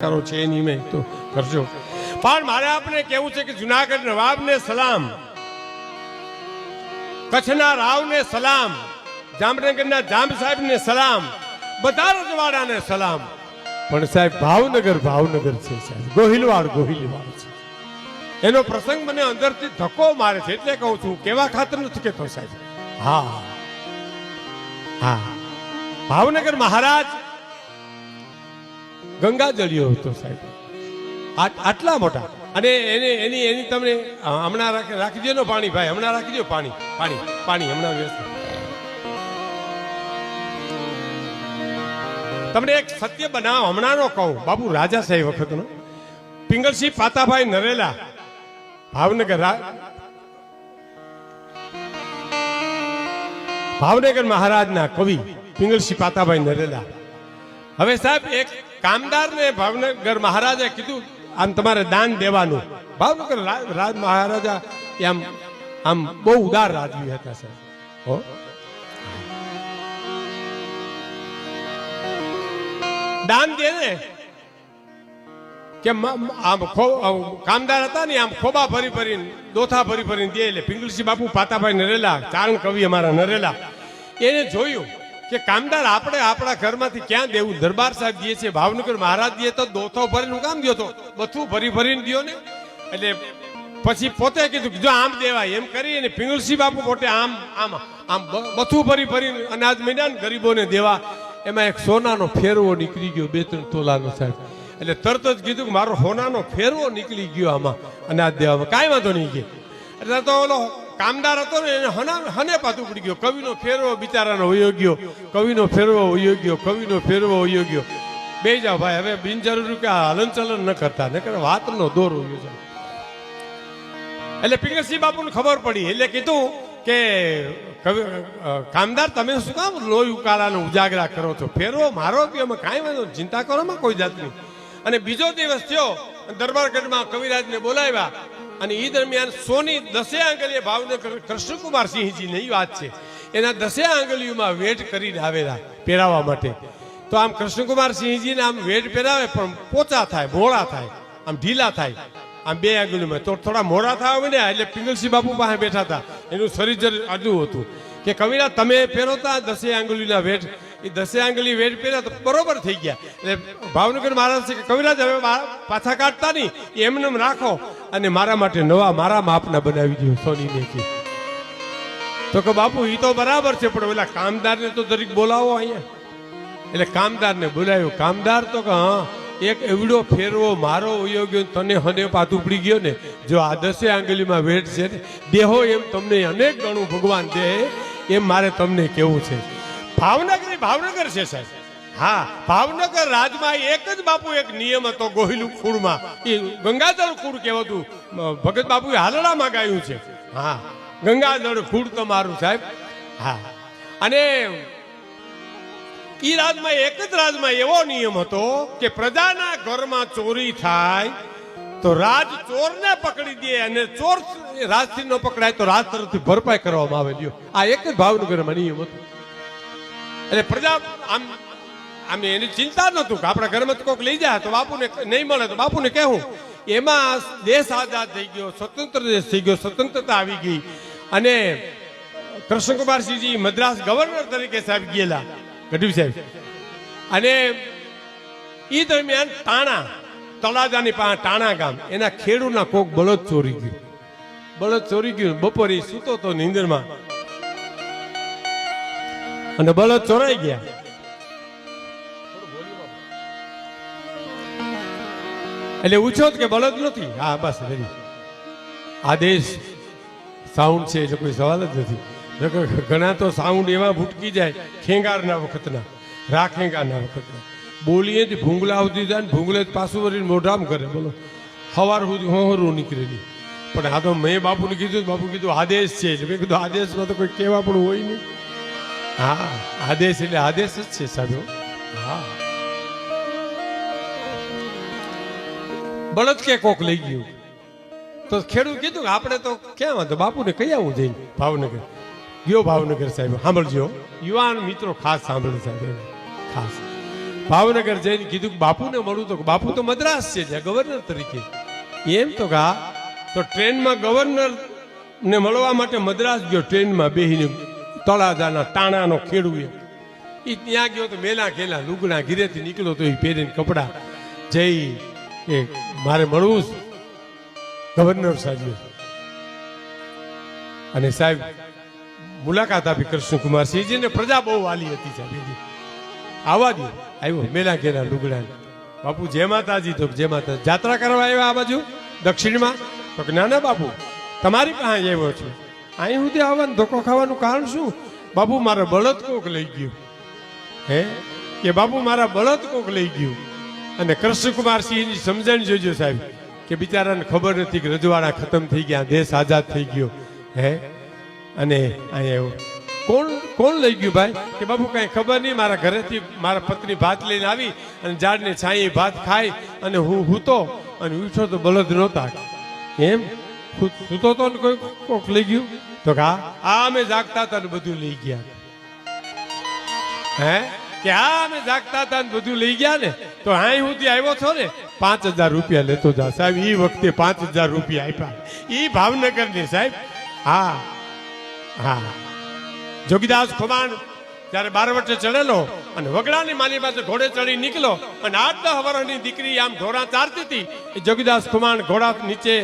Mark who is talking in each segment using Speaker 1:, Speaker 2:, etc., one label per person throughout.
Speaker 1: કરો છે એની મેં તો કરજો. પણ મારે આપને કેવું છે કે જુનાગઢ નવાબને સલામ, કચ્છના રાવને સલામ, જામનગરના જામ સાહેબને સલામ બધા રજવાડાને સલામ. પણ સાહેબ, ભાવનગર ભાવનગર છે સાહેબ. ગોહિલવાડ ગોહિલવાડ છે. એનો પ્રસંગ મને અંદરથી ધક્કો મારે છે એટલે કહું છું, કેવા ખાતર નથી કહેતો સાહેબ. હા હા. ભાવનગર મહારાજ ગંગાજળિયો હતો સાહેબ. આટલા મોટા. અને એને, એની એની તમને હમણાં રાખી દેજો પાણી ભાઈ, હમણાં રાખી દો પાણી પાણી પાણી, હમણાં વ્યવસ્થા તમને એક સત્ય બનાવ હમણાંનો કહું, બાબુ રાજા સાહેબ વખતનો. પિંગલસિંહ પાતાભાઈ નરેલા, ભાવનગર ભાવનગર મહારાજના કવિ પિંગલસિંહ પાતાભાઈ નરેલા. હવે સાહેબ એક કામદારને ભાવનગર મહારાજે કીધું, આમ તમારે દાન દેવાનું. ભાવનગર રાજ મહારાજા આમ આમ બહુ ઉદાર રાજવી હતા સાહેબ હો? દાન દે ને. કે આમ કામદાર હતા ને, આમ ખોબા ભરી ભરીને, દોથા ભરી ભરીને દે એટલે પિંગલસિંહ બાપુ, પાતાભાઈ નરેલા, ચારણ કવિ અમારા નરેલા, એને જોયું. કે કામદાર, આપણે આપણા ઘરમાંથી ક્યાં દેવું? દરબાર સાહેબ દે છે ભાવનગર મહારાજ દે તો દોથો ભરીને કામ દો તો? બથું ભરી ભરીને દો ને? એટલે પછી પોતે કીધું જો આમ દેવાય, એમ કરી અને પિંગલસિંહ બાપુ પોતે આમ આમ આમ બધું ભરી ભરીને અનાજ મીડ્યા ને ગરીબોને દેવા. એમાં એક સોનાનો ફેરવો નીકળી ગયો, બે ત્રણ તોલાનો સાહેબ. એટલે તરત જ કીધું કે મારો સોનાનો ફેરવો નીકળી ગયો આમાં, અનાજ દેવામાં. કાંઈ વાંધો નહીં કે. એટલે તો ઓલો કામદાર હતો ને એને હને પાછું પડી ગયો. કવિનો ફેરવો બિચારાનો વયો ગયો. કવિનો ફેરવો વયો ગયો. કવિનો ફેરવો વયો ગયો. બે જાઓ ભાઈ, હવે બિનજરૂરી કે આ હલન ચલન ન કરતા. નકર વાતનો દોર વયો છે એટલે પિંગસિંહ બાપુને ખબર પડી. એટલે કીધું કે કામદાર, તમે શું કામ લોહી ઉકાળાને ઉજાગરા કરો છો? ફેરવો, મારો કે અમે કાંઈ વાંધો ચિંતા કરો માં કોઈ જાતની. અને બીજો દિવસ થયો, દરબારગઢમાં કવિરાજને બોલાવ્યા. અને એ દરમિયાન સોની દસે આંગળીએ ભાવનગર કૃષ્ણકુમાર સિંહજીની વાત છે. એના દસે આંગળીઓમાં વેટ કરીને આવેલા પહેરાવવા માટે. તો આમ કૃષ્ણકુમાર સિંહજીને આમ વેટ પહેરાવે પણ પોચા થાય, ભોળા થાય, આમ ઢીલા થાય. આમ બે આંગળીમાં તો થોડા મોડા થવા ને, એટલે પિંગલસિંહ બાપુ પાસે બેઠા હતા. એનું શરીર આડું હતું. કે કવિરા, તમે પહેરોતા દસે આંગળીના વેટ એ દસે આંગળી વેટ પહેર્યા તો બરોબર થઈ ગયા. એટલે ભાવનગર મહારાજ છે કે કવિરાજ હવે પાછા કાઢતા નહીં. એમને એમ રાખો અને મારા માટે નવા, મારા માપના બનાવી દો સોની મેકી તો કે, બાપુ એ તો બરાબર છે, પણ ઓલા કામદારને તો દરેક બોલાવો અહીંયા. એટલે કામદારને બોલાવ્યો. કામદાર તો કે, હા એક એવડો ફેરવો, મારો વયો ગયો તને હને પાતું પડી ગયો ને. જો આ દસે આંગળીમાં વેટ છે દેહો એમ તમને અનેક ગણું ભગવાન દે, એમ મારે તમને કેવું છે. ભાવનગર ભાવનગર છે, સાહેબ. હા, ભાવનગર રાજમાં એક જ બાપુ એક નિયમ હતો, ગોહિલું ખૂળમાં એ ગંગાધર ખૂળ કહેવાતું. ભગત બાપુએ હાલડામાં ગાયું છે. હા, ગંગાધર ખૂળ તમારું, સાહેબ. હા. અને ઈ રાજમાં એક જ રાજમાં એવો નિયમ હતો કે પ્રજાના ઘરમાં ચોરી થાય તો રાજ ચોરને પકડી દે અને ચોર રાજથી ન પકડાય તો રાજ તરફથી ભરપાઈ કરવામાં આવે લ્યો. આ એક જ ભાવનગરમાં નિયમ હતો. એટલે પ્રજા આમ આમ એની ચિંતા નહોતું કે આપણા ઘરમાં કોઈક લઈ જાય તો બાપુને નહીં મળે તો બાપુને કહેવું. એમાં દેશ આઝાદ થઈ ગયો, સ્વતંત્ર દેશ થઈ ગયો, સ્વતંત્રતા આવી ગઈ. અને કૃષ્ણકુમારસિંહજી મદ્રાસ ગવર્નર તરીકે સાહેબ ગયેલા. ગઢવી સાહેબ. અને એ દરમિયાન તાણા તળાજાની પાસે ટાણા ગામ, એના ખેડૂના કોક બળદ ચોરી ગયું. બળદ ચોરી ગયું, બપોરે સૂતો તો નીંદરમાં. અને બળદ ચોરાઈ ગયા. એટલે ઉછો કે બળદ નથી? હા, બસ આદેશ, સાઉન્ડ છે એટલે કોઈ સવાલ જ નથી. ઘણા તો સાઉન્ડ એવા ભૂટકી જાય, ખેંગારના વખતના, રાખેંગારના વખતના. બોલીએ જ ભૂંગલા આવતી જાય ને ભૂંગલે પાછું વળીને મોઢામ કરે, બોલો. હવાર સુધી હોહરું નીકળેલી. પણ આ તો મેં બાપુને કીધું, બાપુ કીધું, આદેશ છે. મેં કીધું, આદેશમાં તો કોઈ કહેવા પણ હોય નહીં. હા, આદેશ એટલે આદેશ જ છે, સાહેબ, હા. બળદ કે કોક લઈ ગયું. તો ખેડૂત કીધું આપણે તો ક્યાં વાંધો? બાપુને કઈ આવું જઈને? ભાવનગર. ગયો ભાવનગર સાહેબ સાંભળજો યુવાન મિત્રો ખાસ સાંભળે સાહેબ ખાસ ભાવનગર જઈને કીધું બાપુને મળું તો બાપુ તો મદ્રાસ છે જ્યાં ગવર્નર તરીકે એમ તો કા, તો ટ્રેનમાં ગવર્નર ને મળવા માટે મદ્રાસ ગયો, ટ્રેનમાં બેહીને તળાજાના ટાણાનો ખેડૂએ એ. ત્યાં ગયો તો મેલા ગેલા લુગડા ઘીરેથી નીકળ્યો તો એ પહેરીને કપડા જઈ એ મારે મળવું ગવર્નર સાહેબ. અને સાહેબ મુલાકાત આપી કૃષ્ણકુમાર સિંહજીને પ્રજા બહુ વાલી હતી સાહેબજી આવવા દે. આવ્યો. મેલા ઘેરા લુગડા. બાપુ, જય માતાજી. તો જય માતા. જાત્રા કરવા આવ્યા આ બાજુ? દક્ષિણમાં? તો કે બાપુ. તમારી પાસે આવ્યો છું. અહીં સુધી આવવાનું ધોકો ખાવાનું કારણ શું? બાપુ, મારા બળદ કોક લઈ ગયું. હે? કે, બાપુ, મારા બળદ કોક લઈ ગયું. અને કૃષ્ણકુમારસિંહની સમજણ જોજો સાહેબ, કે બિચારાને ખબર નથી કે રજવાડા ખતમ થઈ ગયા, દેશ આઝાદ થઈ ગયો. હે? અને અહીંયા કોણ કોણ લઈ ગયું ભાઈ? કે બાપુ કાંઈ ખબર નહીં, મારા ઘરેથી મારા પત્ની ભાત લઈને આવી અને ઝાડને છાંયે ભાત ખાઈ અને હું હૂતો અને ઉઠો તો બળદ નહોતા. એમ? સૂતો તો કોઈ કોક લઈ ગયું? તો કે આ અમે જાગતા હતા બધું લઈ ગયા. હે? કે હા, અમે જાગતા હતા ને બધું લઈ ગયા ને? તો હાઈ હું ત્યાં આવ્યો છો ને? પાંચ હજાર રૂપિયા લેતો જા સાહેબ. એ વખતે પાંચ હજાર રૂપિયા આપ્યા. એ ભાવનગર ને સાહેબ. હા. હા. જોગીદાસ ખુમાન ત્યારે બાર વર્ષે ચડેલો અને વગડાની માની પાસે ઘોડે ચડી નીકળો અને આઠ દહ વર્ષની દીકરી આમ ઘોડા ચારતી હતી જોગીદાસ ખુમાણ ઘોડા નીચે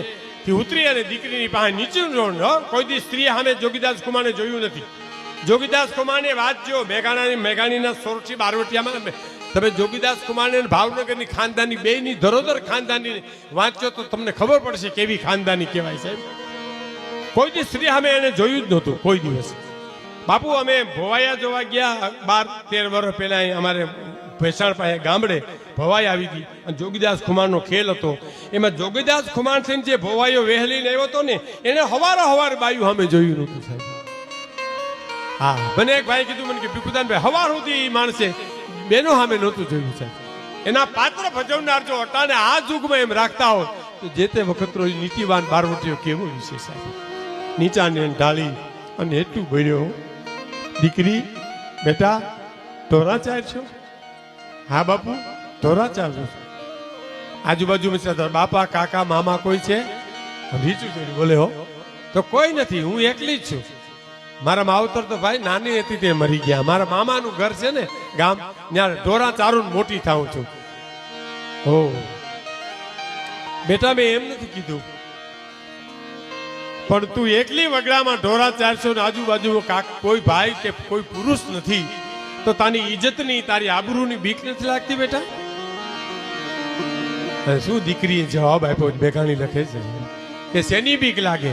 Speaker 1: ઉતરી અને દીકરીની પાસે નીચે. કોઈ દી સ્ત્રી સામે જોગીદાસ ખુમાણે જોયું નથી. જોગીદાસ કુમારને વાંચ્યો મેઘાણાની મેઘાણીના સોરઠી બારવટિયામાં તમે જોગીદાસ કુમારને ભાવનગરની ખાનદાની બેની ધરોધર ખાનદાની વાંચ્યો તો તમને ખબર પડશે કેવી ખાનદાની કહેવાય સાહેબ કોઈ દી સ્ત્રી સામે એને જોયું જ નહોતું, કોઈ દિવસ. બાપુ, અમે ભોવાયા જોવા ગયા બાર તેર વર્ષ પહેલા અમારે ભેસાણ પાસે ગામડે ભવાઈ આવી હતી. અને જોગીદાસ ખુમારનો ખેલ હતો. એમાં જોગીદાસ ખુમાર સિંહ જે ભોવાઈઓ વહેલીને આવ્યો હતો ને, એને હવારો હવાર બાયું સામે જોયું નહોતું સાહેબ. હા, મને એક ભાઈ કીધું, મને કે, ભીખુદાનભાઈ, હવાર સુધી માણસે બેનો સામે નહોતું જોયું સાહેબ. એના પાત્ર ભજવનાર જો અટાને આ યુગમાં એમ રાખતા હોય, તો જે તે વખત નીતિવાન બારવટીઓ કેવો વિશે સાહેબ? નીચાને ઢાળી અને એટલું ભર્યો. દીકરી, બેટા, ધોરા ચાર છો? હા, બાપુ, ધોરા ચાર છું. આજુબાજુમાં બાપા, કાકા, મામા કોઈ છે? રીચું જોઈને બોલે, હો, તો કોઈ નથી, હું એકલી જ છું. મારા માવતર તો ભાઈ નાની હતી તે મરી ગયા. મારા મામાનું ઘર છે ને ગામ, ત્યાં ઢોરા ચારું મોટી થાઉં છું. હો. બેટા, મેં એમ નથી કીધું પણ તું એકલી વગડામાં ઢોરા ચારસો ને આજુબાજુ કોઈ ભાઈ કે કોઈ પુરુષ નથી, તો તારી ઇજ્જતની તારી આબરૂની બીક નથી લાગતી બેટા? શું દીકરીએ જવાબ આપ્યો? બેગાણી લખે છે કે શેની બીક લાગે?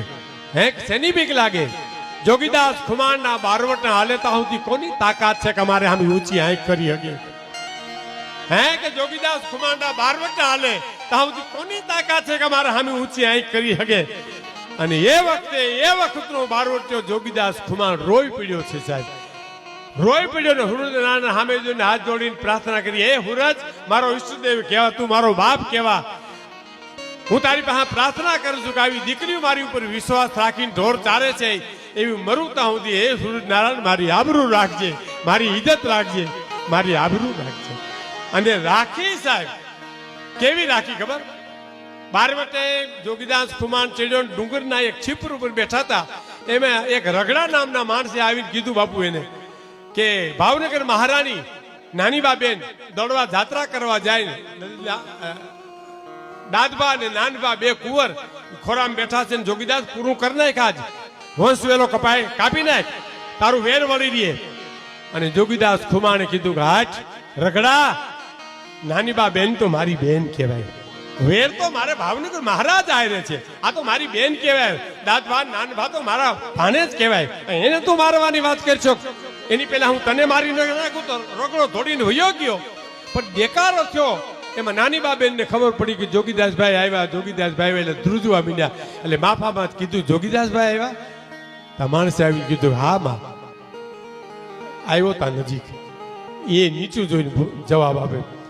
Speaker 1: હે, શેની બીક લાગે? જોગીદાસ ખુમાણના બારવટના હાલેતા સુધી કોની તાકાત છે કે અમારે આમ ઊંચી આંખ કરી હગે? હે, કે જોગીદાસ બારવટ બારવટના હાલે, તા સુધી કોની તાકાત છે કે અમારે આમ ઊંચી આંખ કરી હગે? અને એ વખતે એ વખતનો બારવટ્યો જોગીદાસ ખુમાણ રોઈ પડ્યો છે સાહેબ. રોઈ પડ્યો ને હુરજ સામે જોઈને હાથ જોડીને પ્રાર્થના કરી એ હુરજ મારો ઈષ્ટદેવ કહેવા, તું મારો બાપ કહેવા. હું તારી પાસે પ્રાર્થના કરું છું કે આવી દીકરીઓ મારી ઉપર વિશ્વાસ રાખીને ઢોર ચારે છે. એવી મરુતા સુધી હે સૂરજ નારાયણ, મારી આબરૂ રાખજે, મારી ઇજ્જત રાખજે, મારી આબરૂ રાખજે. અને રાખી સાહેબ. કેવી રાખી ખબર? બારવટે જોગીદાસ કુમાર ચડ્યો ડુંગરના એક છીપર ઉપર બેઠા હતા. એમાં એક રગડા નામના માણસે આવીને કીધું બાપુ એને કે, ભાવનગર મહારાણી નાની બાબેન દોડવા જાત્રા કરવા જાય દાદબા અને નાનબા બે કુંવર ખોરામ બેઠા છે ને જોગીદાસ, પૂરું કરી નાખ આજ. વંશ વેલો કપાય, કાપી નાખ. તારું વેર વળી રહે. અને જોગીદાસ ખુમાણે કીધું કે, હાટ રગડા નાનીબા બેન તો મારી બેન કહેવાય. વેર તો મારે ભાવનગર મહારાજ આયરે છે. આ તો મારી બેન કહેવાય. દાદભા નાનભા તો મારા ભાને જ કહેવાય. એને તું મારવાની વાત કરશો? એની પહેલા હું તને મારી નાખું તો રોકડો ધોડીને વયો ગયો. પણ બેકારો થયો. એમાં નાની બાબેનને ખબર પડી કે જોગીદાસભાઈ આવ્યા, જોગીદાસભાઈ એટલે ધ્રુજવા મીડ્યા. એટલે માફામાં જ કીધું, જોગીદાસભાઈ આવ્યા? તા માણસે આવી કીધું, હા, મા. આવ્યો તા નજીક. એ નીચું જોઈને જવાબ આપે.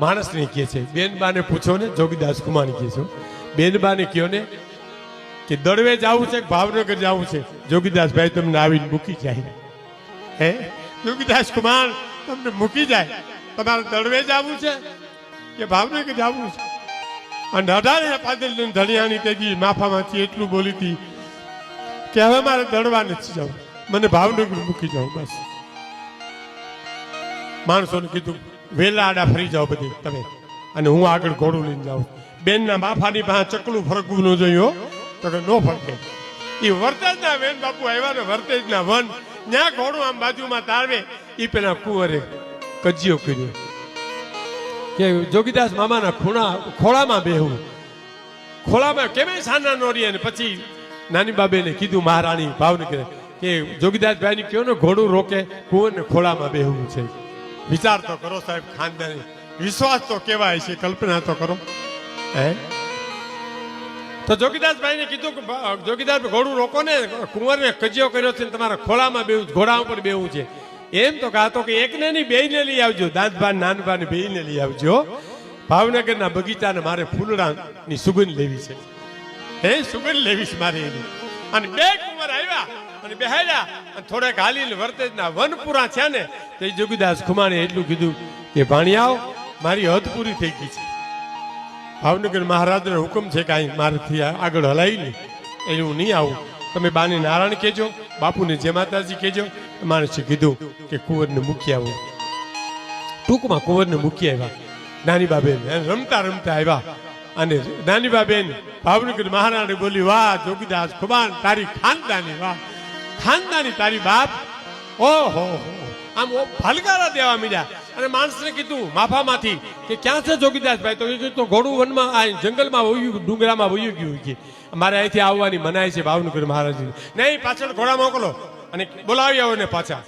Speaker 1: માણસને કહે છે, બેનબાને પૂછો ને, જોગીદાસ કુમાર કહે છો. બેનબાને કહો ને કે દળવે જવું છે ભાવનગર જવું છે? જોગીદાસભાઈ તમને આવીને મૂકી જાય. હે? જોગીદાસ કુમાર, તમને મૂકી જાય. તમારે દળવે જવું છે કે ભાવનગર જવું છે? અને અઢારે પાદલ ધણિયાની તેજી માફામાંથી એટલું બોલી હતી કે હવે મારે દળવા નથી જવું. મને ભાવનગર મૂકી જાવ બસ. માણસોને કીધું વેલા આડા ફરી જાઓ બધી તમે. અને હું આગળ ઘોડું લઈને જાઉં. બેનના બાફાની પાસે ચકલું ફરકવું ન જોયું તો કે નો ફરકે. એ વરતેજના વેન બાપુ આવ્યા ને વરતેજના વન. ત્યાં ઘોડું આમ બાજુમાં તારવે. એ પેલા કુંવરે કજિયો કર્યો. કે જોગીદાસ મામાના ખૂણા, ખોળામાં બેહું. ખોળામાં કેમે સાના નો રહી અને પછી નાની બાબેને કીધું, મહારાણી, ભાવનગર. કે જોગીદાસભાઈ ને કયો ને ઘોડું રોકે, કુંવરને ખોળામાં બેહવું છે. વિચાર તો કરો સાહેબ, ખાનદાની. વિશ્વાસ તો કેવાય છે, કલ્પના તો કરો. હે? તો જોગીદાસભાઈને કીધું કે જોગીદાસ ઘોડું રોકો ને, કુંવરને કજિયો કર્યો છે તમારા ખોળામાં બેવું ઘોડા ઉપર બેવું છે. એમ તો કહા તો કે એકને નહીં, બેયને લઈ આવજો. દાંતભા નાનભા ને બેયને લઈ આવજો. ભાવનગરના બગીચાને મારે ફૂલડાની સુગંધ લેવી છે. હે, સુગંધ લેવી છે મારે એની. અને બે કુંવર આવ્યા. અને બેહાડ્યા. અને થોડાક હાલીને વર્તેજના વનપુરા છે ને, તે જોગીદાસ ખુમાણે એટલું કીધું કે ભાણિયાઓ મારી હદ પૂરી થઈ ગઈ છે. ભાવનગર મહારાજનો હુકમ છે કે અહીં આગળ હલાવી લે એ હું નહીં આવું. તમે બાને નારાયણ કહેજો, બાપુને જે માતાજી કહેજો. માણસે કીધું કે, કુંવરને મૂકી આવું. ટૂંકમાં કુંવરને મૂકી આવ્યા. નાની બાબેન રમતા રમતા આવ્યા. અને નાની બાબેન, ભાવનગર મહારાણી બોલી, વાહ, જોગીદાસ ખુબાન તારી ખાનદાની વાહ. ખાનદાની તારી બાપ? ઓહો, આમ ઓ ભલકારા દેવા મીડ્યા. અને માણસને કીધું, માફામાંથી, કે ક્યાં છે જોગીદાસભાઈ? તો એ કીધું ઘોડું વનમાં, આ જંગલમાં વયું ડુંગરામાં વયું ગયું કે મારે અહીંથી આવવાની મનાય છે ભાવનગર મહારાજની. નહીં, પાછળ ઘોડા મોકલો. અને બોલાવી આવો ને પાછા.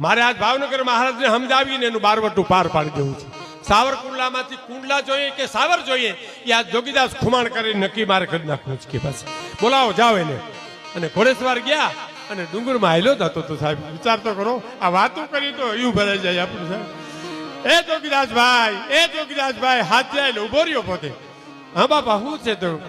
Speaker 1: મારે આજ ભાવનગર મહારાજને સમજાવીને એનું બારવટું પાર પાડી દેવું છે. સાવરકુંડલામાંથી કુંડલા જોઈએ કે સાવર જોઈએ, એ આ જોગીદાસ ખુમાણ કરી નક્કી મારે કરી નાખવું છે. કે બસ. બોલાવો, જાઓ એને. અને ઘોડેસવાર ગયા અને ડુંગરમાં હાલ્યો જતો તો સાહેબ, વિચાર તો કરો, આ વાતો કરી તો એવું ભરાઈ જાય આપણું સાહેબ. એ જોગીદાસભાઈ એ જોગીદાસભાઈ, હાથ જાય ઊભો રહ્યો પોતે. હા બાપા, શું છે તો?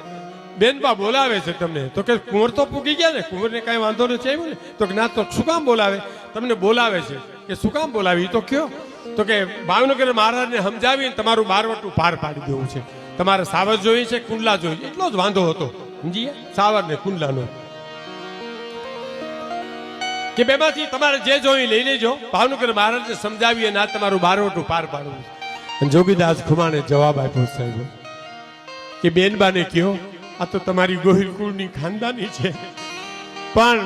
Speaker 1: બેનબા બોલાવે છે તમને. તો કે કુંવર તો પૂગી ગયા ને, કુંવરને કાંઈ વાંધો નથી આવ્યો ને? તો કે ના, તો શું કામ બોલાવે? તમને બોલાવે છે. કે શું કામ બોલાવે? તો કયો. તો કે ભાવનગર મહારાજને સમજાવીને તમારું બારવટું પાર પાડી દેવું છે. તમારે સાવર જોઈએ છે, કુંડલા જોઈએ એટલો જ વાંધો હતો. સમજીએ? સાવર ને કુંડલાનો. કે બેમાંથી તમારે જે જોઈ લઈ લેજો. ભાવનગર મહારાજને સમજાવી અને તમારું બારવટું પાર પાડવું અને જોગીદાસ ખુમાને જવાબ આપ્યો સાહેબ, કે બેનબાને કયો આ તો તમારી ગોહિલકુળની ખાનદાની છે. પણ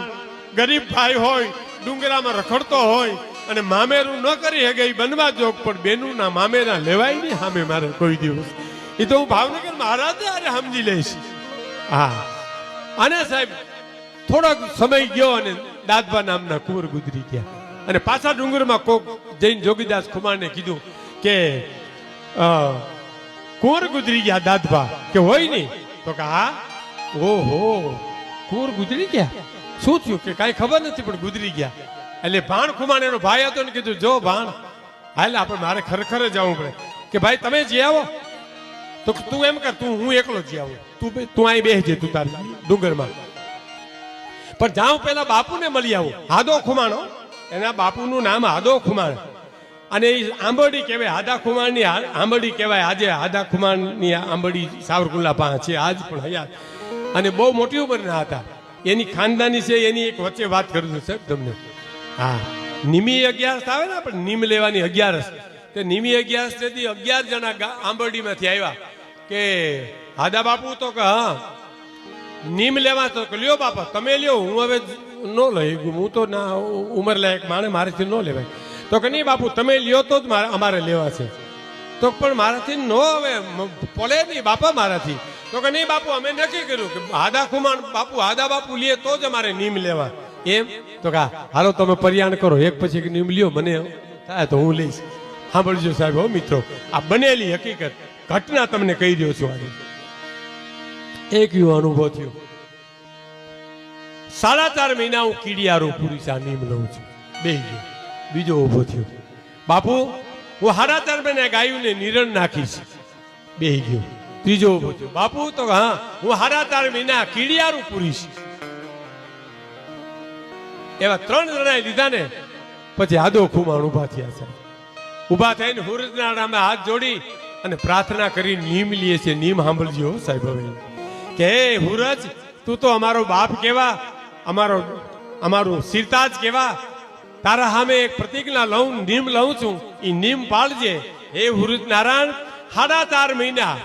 Speaker 1: ગરીબ ભાઈ હોય, ડુંગરામાં રખડતો હોય અને મામેરું ન કરી હે ગઈ બનવા જોગ, પણ બેનું ના મામેરા લેવાય નહીં સામે મારે કોઈ દિવસ. એ તો હું ભાવનગર મહારાજને અરે સમજી લઈશ. હા. અને સાહેબ, થોડોક સમય ગયો અને દાદબા નામના કુંવર ગુજરી ગયા. અને પાછા ડુંગરમાં કોક જૈન જોગીદાસ કુમારને કીધું કે કુંવર ગુજરી ગયા દાદબા કે હોય નહીં? તો કે હા. ઓહો, કુંવર ગુજરી ગયા? શું થયું કે કાંઈ ખબર નથી પણ ગુજરી ગયા? એટલે ભાણ ખુમાણ એનો ભાઈ હતો ને કીધું, જો ભાણ, હાલ આપણે મારે ખરેખર જવું પડે. કે ભાઈ, તમે જે આવો. તો તું એમ કર, તું હું એકલો જ આવું. તું તું અહીં બેસજે તું તારી ડુંગરમાં. પણ જાઉં પેલા બાપુને મળી આવું. હાદો ખુમાણો? એના બાપુનું નામ હાદો ખુમાણ. અને એ આંબડી કહેવાય, હાદા ખુમાણની આંબડી કહેવાય. આજે હાદા ખુમાણની આંબડી સાવરકુંડલા પાસે છે, આજ પણ હયાત અને બહુ મોટી ઉંમરના હતા. એની ખાનદાની છે, એની એક વચ્ચે વાત કરું છું સાહેબ તમને. હા. નિમી અગિયારસ આવે ને આપણે, નિમ લેવાની અગિયારસ. તે નિમી અગિયારસ તેથી અગિયાર જણા આંબરડીમાંથી આવ્યા કે, હાદા બાપુ તો કે હા નીમ લેવા તો લ્યો બાપા, તમે લ્યો, હું હવે ન લઈ હું તો ના, ઉંમર લાયક માણે મારેથી ન લેવાય. તો કે, નહીં બાપુ, તમે લ્યો તો જ મારે, અમારે લેવા છે. તો પણ મારાથી ન હવે પોલે નહીં બાપા મારાથી. તો કે, નહીં બાપુ, અમે નક્કી કર્યું કે, હાદા ખુમાણ, બાપુ, હાદા બાપુ લે તો જ અમારે નીમ લેવા. એમ? તો કા હાલો તમે પરિયાણ કરો, એક પછી નીમ લ્યો, મને થાય તો હું લઈશ. સાંભળજો સાહેબ, હો મિત્રો, આ બનેલી હકીકત, ઘટના તમને કહી રહ્યો છું આજે. એક યુ અનુભવ થયો. સાડા ચાર મહિના હું કીડિયારો પૂરી ચા નીમ લઉં છું. બે ગયો બીજો ઊભો થયો. બાપુ, હું સાડા ચાર મહિના ગાયુંને નિરણ નાખીશ. બે ગયો ત્રીજો ઊભો થયો. બાપુ, તો હા, હું સાડા ચાર મહિના કીડિયારું પૂરીશ. એવા ત્રણ જણાએ લીધા ને, પછી આદો ખુમાણ ઊભા થયા છે. ઊભા થઈને હુરજના નામે હાથ જોડી અને પ્રાર્થના કરી, નીમ લીએ છે, નીમ સાંભળજો સાહેબ હવે. કે હુરજ તું તો અમારો બાપ કેવા? અમારો, અમારું સિરતાજ કેવા? તારા સામે એક પ્રતિજ્ઞા લઉં, નિમ લઉં છું. એ નિમ પાળજે. હે હુરજ નારાયણ, સાડા ચાર મહિના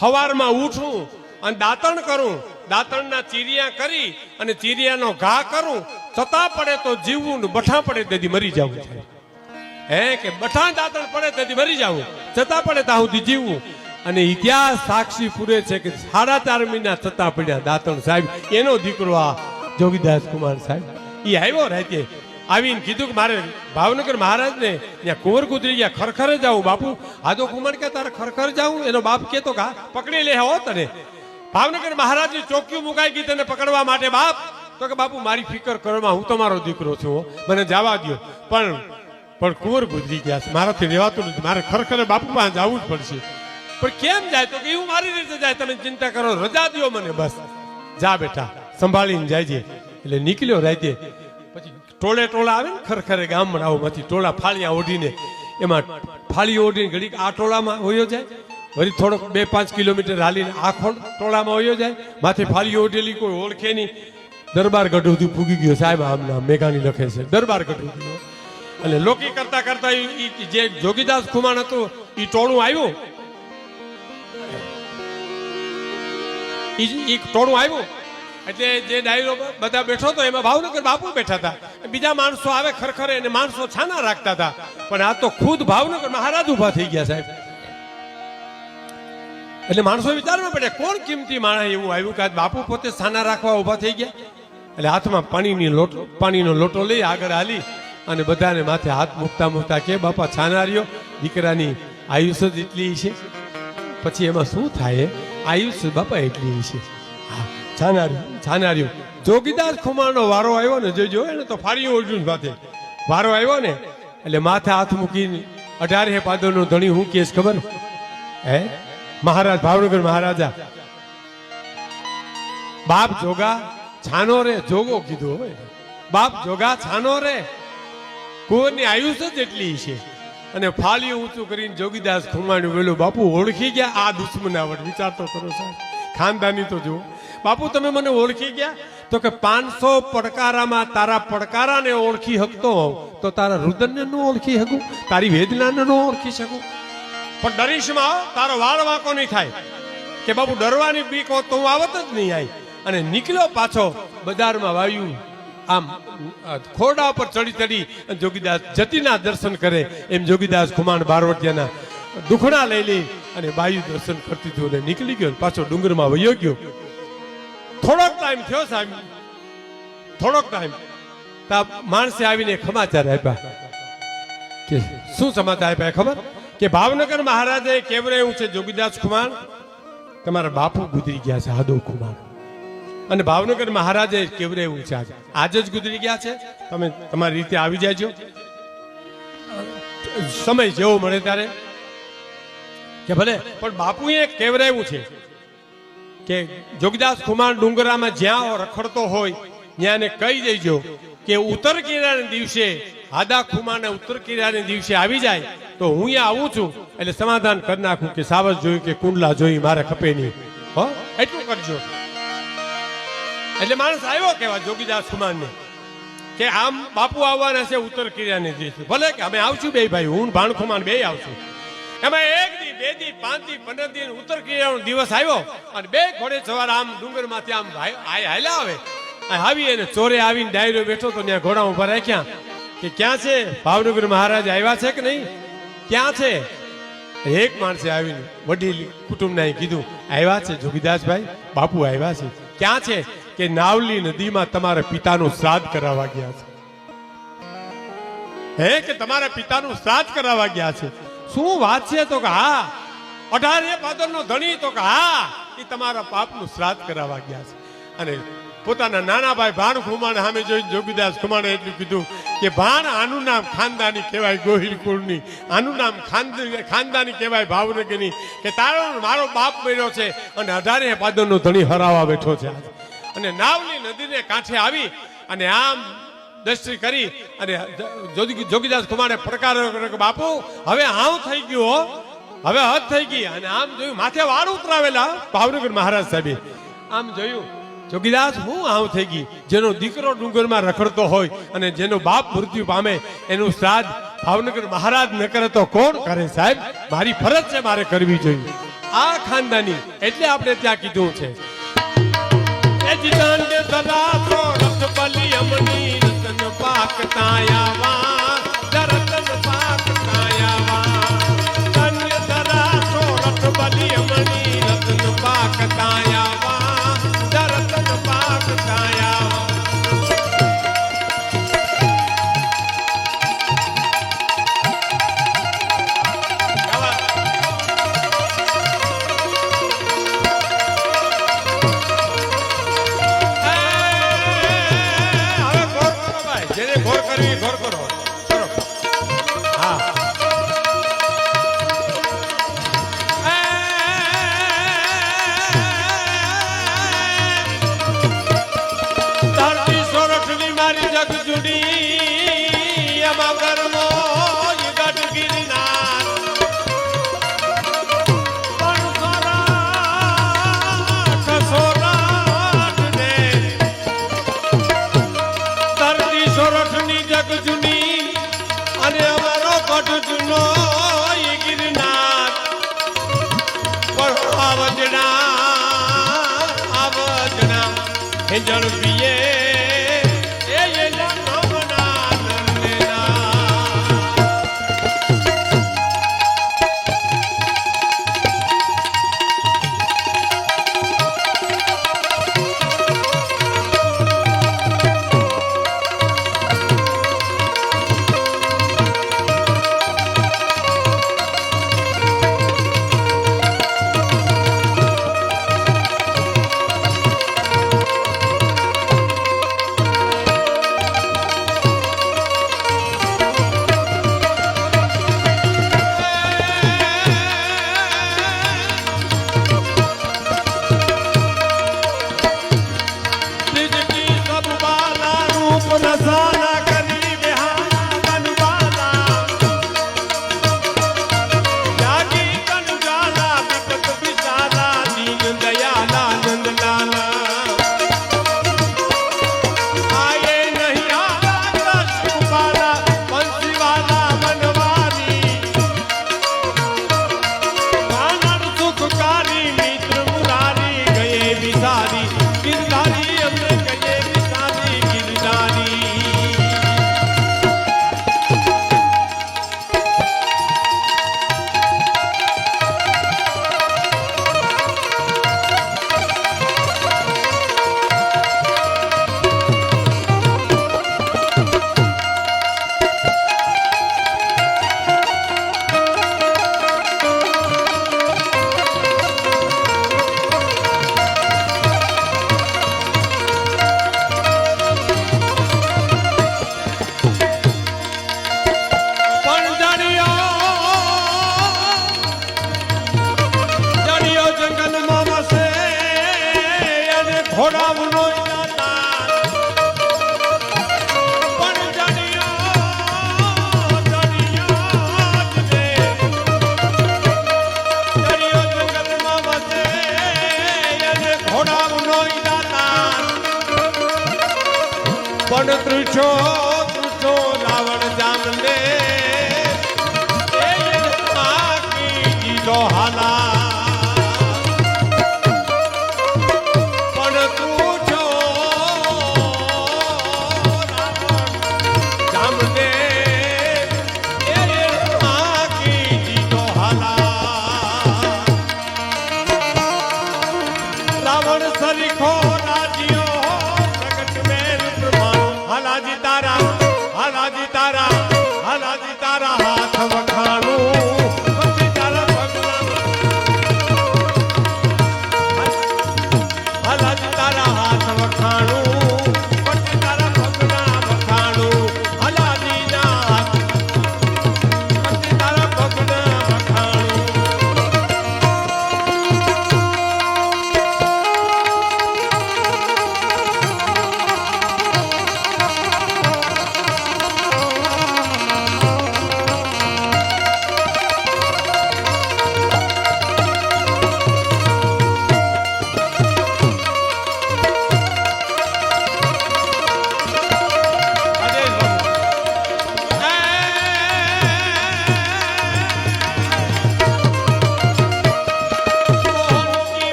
Speaker 1: હવારમાં ઉઠું અને દાંતણ કરું. દાંતણના ચીરિયા કરી અને ચીરિયાનો ઘા કરું. છતાં પડે તો જીવવું ને બઠા પડે તેથી મરી જવું છે હે કે બઠા દાંતણ પડે તેથી મરી જવું છતાં પડે ત્યાં સુધી જીવવું. અને ઇતિહાસ સાક્ષી પૂરે છે કે સાડા ચાર મહિના છતાં પડ્યા દાતણ સાહેબ. એનો દીકરો આ જોગીદાસ કુમાર સાહેબ. એ આવ્યો રાતે. આવીને કીધું કે મારે ભાવનગર મહારાજને ત્યાં કુંવર કુતરી ગયા ખરખરે જાઉં બાપુ. આદો કુમાર કે તારે ખરખર જાઉં એનો બાપ કેતો કા પકડી લે, હો તને. ભાવનગર મહારાજની ચોકીઓ મુકાઈ ગઈ તને પકડવા માટે, બાપ. તો કે, બાપુ, મારી ફિકર કરવામાં હું તમારો દીકરો છું. મને જવા દ્યો. પણ પણ કુંવર ગુજરી ગયા મારાથી રહેવાતું નથી. મારે ખરેખર બાપુ પાસે જવું જ પડશે. પણ કેમ જાય તો કે એવું મારી રીતે જાય. તમે ચિંતા કરો, રજા દ્યો મને બસ. જા બેટા, સંભાળીને જાયજે એટલે નીકળ્યો રાતે. પછી ટોળે ટોળા આવે ને ખરખરે ગામડાઓમાંથી ટોળા ફાળિયા ઓઢીને, એમાં ફાળી ઓઢીને ઘડીક આ ટોળામાં હોયો જાય. વળી થોડોક બે પાંચ કિલોમીટર હાલીને આખો ટોળામાં હોયો જાય. માથે ફાળી ઓઢેલી કોઈ ઓળખે નહીં. દરબાર ગઢુથી ફૂગી ગયો. સાહેબ, આમ મેઘાણી લખે છે. દરબાર ગઢુથી અને લોકી કરતા કરતા જે જોગીદાસ ખુમાણ હતું એ ટોળું આવ્યું. ઈ ટોળું આવ્યું. એટલે જે ડાયરો બધા બેઠો હતો, એમાં ભાવનગર બાપુ બેઠા હતા. બીજા માણસો આવે ખરખરે એને માણસો છાના રાખતા હતા. પણ આ તો ખુદ ભાવનગર મહારાજ ઊભા થઈ ગયા સાહેબ. એટલે માણસો વિચારવા પડે, કોણ કિંમતી માણસ એવું આવ્યું કે બાપુ પોતે છાના રાખવા ઊભા થઈ ગયા? એટલે હાથમાં પાણીની લોટો, પાણીનો લોટો લઈ આગળ હાલી અને બધાને માથે હાથ મૂકતા મૂકતા કે, બાપા, છાના રહ્યો. દીકરાની આયુષ્ય જ એટલી છે. પછી એમાં શું થાય આયુષ્ય બાપા એટલી છે. છાનાર્યું છાનાર્યું જોગીદાસ ખુમારનો વારો આવ્યો ને જોજો એને તો ફારી અર્જુન સાથે. વારો આવ્યો ને, એટલે માથે હાથ મૂકીને અઢારે પાદરનો ધણી હું કેસ ખબર? હે? મહારાજ, ભાવનગર મહારાજા. બાપ જોગા છાનો રે, જોગો કીધું હોય. બાપ જોગા છાનો રે. કુંવરની આયુષ્ય જ એટલી છે. અને ફાલ્યું ઊંચું કરીને જોગીદાસ ખુમાણ્યું વેલું બાપુ, ઓળખી ગયા આ દુશ્મનાવટ વિચાર તો કરો સાહેબ. ખાનદાની તો જુઓ. બાપુ, તમે મને ઓળખી ગયા? તો કે પાંચસો પડકારામાં તારા પડકારાને ઓળખી શકતો હોઉં, તો તારા રુદનને ન ઓળખી શકું? તારી વેદનાને ન ઓળખી શકું? પણ ડરીશમાં તારો વાળ વાંકો નહીં થાય. કે બાપુ, ડરવાની બીક હોત તો હું આવત જ નહીં આવી અને નીકળ્યો પાછો બજારમાં વાયુ. આમ ખોરડા ઉપર ચડી ચડી જોગીદાસ જતીના દર્શન કરે. એમ જોગીદાસ ખુમાન બારવટિયાના દુખણા લઈ લઈ અને બાયુ દર્શન કરતી હતી નીકળી ગયો પાછો ડુંગરમાં વયો ગયો. થોડોક ટાઈમ થયો સાહેબ. થોડોક ટાઈમ તા માણસે આવીને સમાચાર આપ્યા. કે શું સમાચાર આપ્યા ખબર? કે ભાવનગર મહારાજે કેવરાયું છે જોગીદાસ કુમાર તમારા બાપુ ગુજરી ગયા છે હાદો કુમાર અને ભાવનગર મહારાજે કેવરાયું છે આજે? આજે જ ગુજરી ગયા છે? તમે તમારી રીતે આવી જાજો. સમય જેવો મળે ત્યારે. કે ભલે? પણ બાપુએ કેવરાયું છે કે જોગદાસ કુમાર ડુંગરામાં જ્યાં રખડતો હોય ત્યાં એને કહી દેજો કે ઉત્તર કિનારાના દિવસે આદા ખુમાને ઉત્તર કિનારાના દિવસે આવી જાય તો હું અહીંયા આવું છું એટલે સમાધાન કરી નાખું કે સાવજ જોયું કે કુંડલા જોઈ મારે ખપે નહીં. હો? એટલું કરજો. એટલે માણસ આવ્યો કેવા જોગીદાસ કુમારને કે આમ બાપુ આવવાના છે ઉત્તર કિનારે દિવસે ભલે કે અમે આવશું બે ભાઈ, હું ભાણખુમાન બે આવશું. એમાં એક દી, બે દી, પાંચ દી, પંદર દી ઉત્તર કિનારો દિવસ આવ્યો અને બે ઘોડે સવાર આમ ડુંગરમાંથી આમ ભાઈ હાલ્યા આવે. આવી અને ચોરે આવીને ડાયરો બેઠો તો ત્યાં ઘોડા ઊભા રાખ્યા કે, ક્યાં છે? ભાવનગર મહારાજ આવ્યા છે કે નહીં? ક્યાં છે? એક માણસે આવીને વડીલ કુટુંબના કીધું, આવ્યા છે જોગીદાસભાઈ, બાપુ આવ્યા છે. ક્યાં છે? કે નાવલી નદીમાં તમારા પિતાનું શ્રાદ્ધ કરાવવા ગયા છે. હે, કે તમારા પિતાનું શ્રાદ્ધ કરાવવા ગયા છે. શું વાત છે તો કે હા, અઢારે પાદરનો ધણી તો કે હા, એ તમારા પાપનું શ્રાદ્ધ કરાવવા ગયા છે. અને પોતાના નાના ભાઈ ભાણ ખુમાણ સામે જોઈને જોગીદાસ ખુમાણે એટલું કીધું કે ભાણ આનું નામ ખાનદાની કહેવાય ગોહિલ કુળની, આનું નામ ખાનદ- ખાનદાની કહેવાય ભાવનગરની, કે તારો મારો બાપ બન્યો છે અને અઢારે પાદરનો ધણી હરાવા બેઠો છે. આજે. અને નાવલી નદીને કાંઠે આવી અને આમ દ્રષ્ટિ કરી અને જોગીદાસ કુમારે પ્રકાર બાપુ, હવે હાવ થઈ ગયો હવે હદ થઈ ગઈ. અને આમ જોયું, માથે વાળ ઉતરાવેલા ભાવનગર મહારાજ સાહેબે. આમ જોયું, જોગીદાસ, હું આમ થઈ ગઈ. જેનો દીકરો ડુંગરમાં રખડતો હોય અને જેનો બાપ મૃત્યુ પામે, એનું શ્રાદ્ધ ભાવનગર મહારાજ ન કરે તો કોણ કરે સાહેબ? મારી ફરજ છે, મારે કરવી જોઈએ. આ ખાનદાની, એટલે આપણે ત્યાં કીધું છે. એ જીતાંડ સદાસો રથ બલિ અમની રતન પાક તાયાવા હે